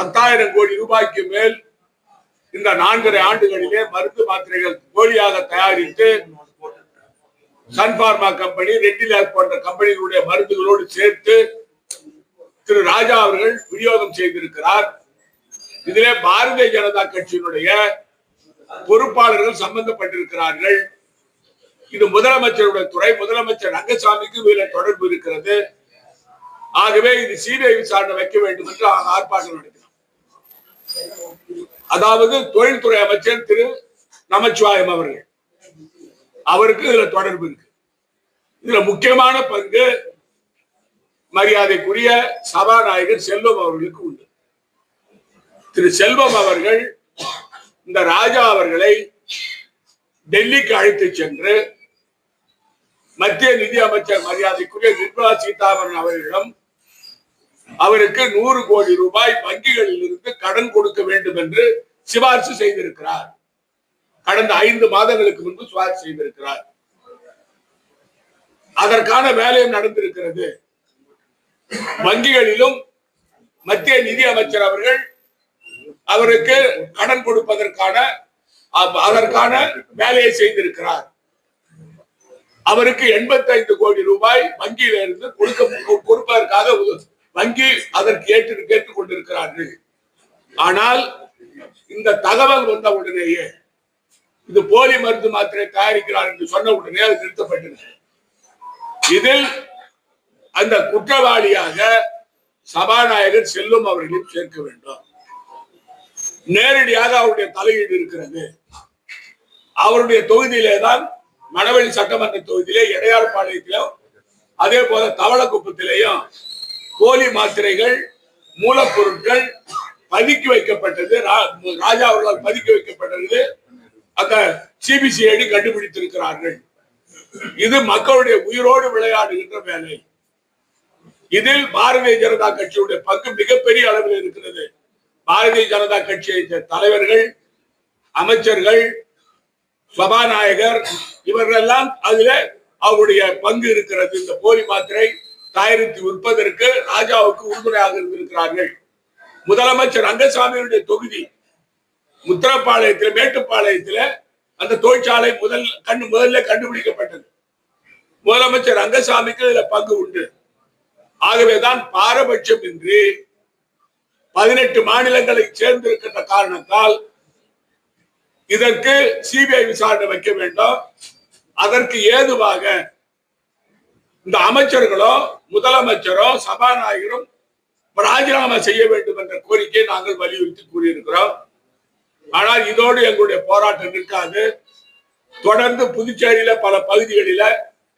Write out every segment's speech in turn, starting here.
பத்தாயிரம் கோடி ரூபாய்க்கு மேல் இந்த நான்கரை ஆண்டுகளிலே மருந்து மாத்திரைகள் போலியாக தயாரித்து சன்பார்மா கம்பெனி ரெட்டிலாக் போன்ற கம்பெனிகளுடைய மருந்துகளோடு சேர்த்து திரு ராஜா அவர்கள் விநியோகம் செய்திருக்கிறார். இதிலே பாரதிய ஜனதா கட்சியினுடைய பொறுப்பாளர்கள் சம்பந்தப்பட்டிருக்கிறார்கள். இது முதலமைச்சருடைய துறை முதலமைச்சர் ரங்கசாமிக்கு இதில் தொடர்பு இருக்கிறது. ஆகவே இது சிபிஐ விசாரணை வைக்க வேண்டும் என்று ஆர்ப்பாட்டம் நடத்தினார் அதாவது தொழில்துறை அமைச்சர் திரு நமச்சிவாயம் அவர்கள். அவருக்கு இதுல தொடர்பு இருக்கு. இதுல முக்கியமான பங்கு மரியாதைக்குரிய சபாநாயகர் செல்வம் அவர்களுக்கு உண்டு. திரு செல்வம் அவர்கள் இந்த ராஜா அவர்களை டெல்லிக்கு அழைத்து சென்று மத்திய நிதி அமைச்சர் மரியாதைக்குரிய நிர்மலா சீதாராமன் அவர்களிடம் அவருக்கு நூறு கோடி ரூபாய் வங்கிகளில் இருந்து கடன் கொடுக்க வேண்டும் என்று சிபார்சு செய்திருக்கிறார். கடந்த ஐந்து மாதங்களுக்கு முன்பு சிபார்சு செய்திருக்கிறார். அதற்கான வேலையும் நடந்திருக்கிறது. வங்கிகளிலும் மத்திய நிதி அமைச்சர் அவர்கள் அவருக்கு கடன் கொடுப்பதற்கான அதற்கான வேலையை செய்திருக்கிறார். அவருக்கு 85 கோடி ரூபாய் வங்கியில இருந்து கொடுக்க கொடுப்பதற்காக வங்கி அதற்கு ஏற்று கேட்டுக் கொண்டிருக்கிறார்கள். ஆனால் இந்த தகவல் வந்த உடனேயே இது போலி மருந்து மாத்திரை தயாரிக்கிறார் என்று சொன்ன உடனே அது நிறுத்தப்பட்டது. இதில் அந்த குற்றவாளியாக சபாநாயகர் செல்லும் அவர்களையும் சேர்க்க வேண்டும். நேரடியாக அவருடைய தலையீடு இருக்கிறது. அவருடைய தொகுதியிலே தான் மணவெளி சட்டமன்ற தொகுதியிலே இடையார்பாளையத்திலும் அதே போல தவளக்குப்பத்திலேயும் போலி மாத்திரைகள் மூலப்பொருட்கள் பதுக்கி வைக்கப்பட்டது. ரா- ராஜா அவர்களால் பதுக்கி வைக்கப்பட்டது. அந்த சிபிசிஐடி கண்டுபிடித்திருக்கிறார்கள். இது மக்களுடைய உயிரோடு விளையாடுகின்ற வேலை. இதில் பாரதிய ஜனதா கட்சியுடைய பங்கு மிகப்பெரிய அளவில் இருக்கிறது. பாரதிய ஜனதா கட்சியை தலைவர்கள் அமைச்சர்கள் சபாநாயகர் இவர்கள் எல்லாம் அதுல அவருடைய பங்கு இருக்கிறது. இந்த போலி மாத்திரை தயாரித்து விற்பதற்கு ராஜாவுக்கு உறுதுணையாக இருந்திருக்கிறார்கள். முதலமைச்சர் ரங்கசாமியுடைய தொகுதி முத்திரப்பாளையத்தில் மேட்டுப்பாளையத்தில் அந்த தொழிற்சாலை முதல் கண்டு முதல்ல கண்டுபிடிக்கப்பட்டது. முதலமைச்சர் ரங்கசாமிக்கு இதுல பங்கு உண்டு. ஆகவேதான் பாரபட்சம் இன்றி பதினெட்டு மாநிலங்களை சேர்ந்திருக்கின்ற காரணத்தால் இதற்கு சிபிஐ விசாரணை வைக்க வேண்டும். அதற்கு ஏதுவாக இந்த அமைச்சர்களோ முதலமைச்சரோ சபாநாயகரும் ராஜினாமா செய்ய வேண்டும் என்ற கோரிக்கையை நாங்கள் வலியுறுத்தி கூறியிருக்கிறோம். ஆனால் இதோடு எங்களுடைய போராட்டம் நிற்காது. தொடர்ந்து புதுச்சேரியில பல பகுதிகளில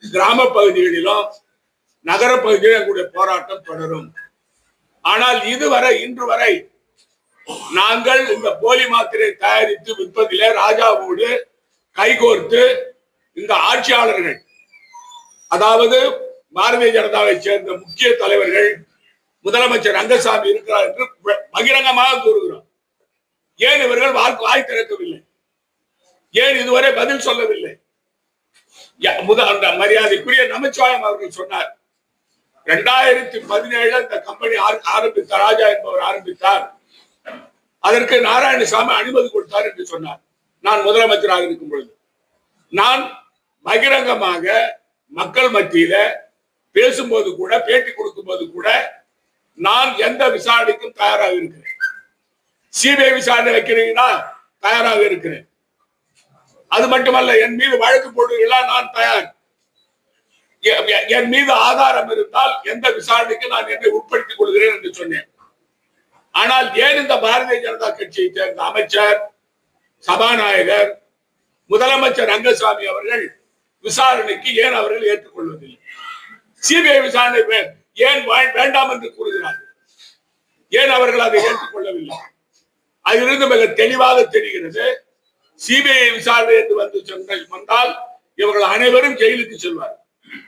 கிராம பகுதிகளிலும் நகர பகுதியிலும் எங்களுடைய போராட்டம் தொடரும். ஆனால் இதுவரை இன்று வரை நாங்கள் இந்த போலி மாத்திரை தயாரித்து விற்பதிலே ராஜாவோடு கைகோர்த்து இந்த ஆட்சியாளர்கள் அதாவது பாரதிய ஜனதாவை சேர்ந்த முக்கிய தலைவர்கள் முதலமைச்சர் ரங்கசாமி இருக்கிறார் என்று பகிரங்கமாக கூறுகிறோம் ஏன் இவர்கள் வாக்கு வாய் திறக்கவில்லை? ஏன் இதுவரை பதில் சொல்லவில்லை? முத அந்த மரியாதைக்குரிய நமச்சிவாயம் அவர்கள் சொன்னார். இரண்டாயிரத்தி பதினேழு இந்த கம்பெனி ஆரம்பித்த ராஜா என்பவர் ஆரம்பித்தார். அதற்கு நாராயணசாமி அனுமதி கொடுத்தார் என்று சொன்னார். நான் முதலமைச்சராக இருக்கும் பொழுது. நான் பகிரங்கமாக மக்கள் மத்தியில பேசும்போது கூட பேட்டி கொடுக்கும் போது கூட நான் எந்த விசாரணைக்கும் தயாராக இருக்கிறேன். சிபிஐ விசாரணை வைக்கிறீங்கன்னா தயாராக இருக்கிறேன். அது மட்டுமல்ல என் மீது வழக்கு போடுவீங்களா நான் தயார். எ- என் மீது ஆதாரம் இருந்தால் எந்த விசாரணைக்கு நான் என்னை உட்படுத்திக் கொள்கிறேன் என்று சொன்னேன். ஆனால் ஏன் இந்த பாரதிய ஜனதா கட்சியை சேர்ந்த அமைச்சர் சபாநாயகர் முதலமைச்சர் ரங்கசாமி அவர்கள் விசாரணைக்கு ஏன் அவர்கள் ஏற்றுக்கொள்வதில்லை? சிபிஐ விசாரணை ஏன் வேண்டாம் என்று கூறுகிறார்கள்? ஏன் அவர்கள் அதை ஏற்றுக்கொள்ளவில்லை? அதிலிருந்து மிக தெளிவாக தெரிகிறது சிபிஐ விசாரணை என்று வந்து சென்ற வந்தால் இவர்கள் அனைவரும் ஜெயிலுக்கு செல்வார்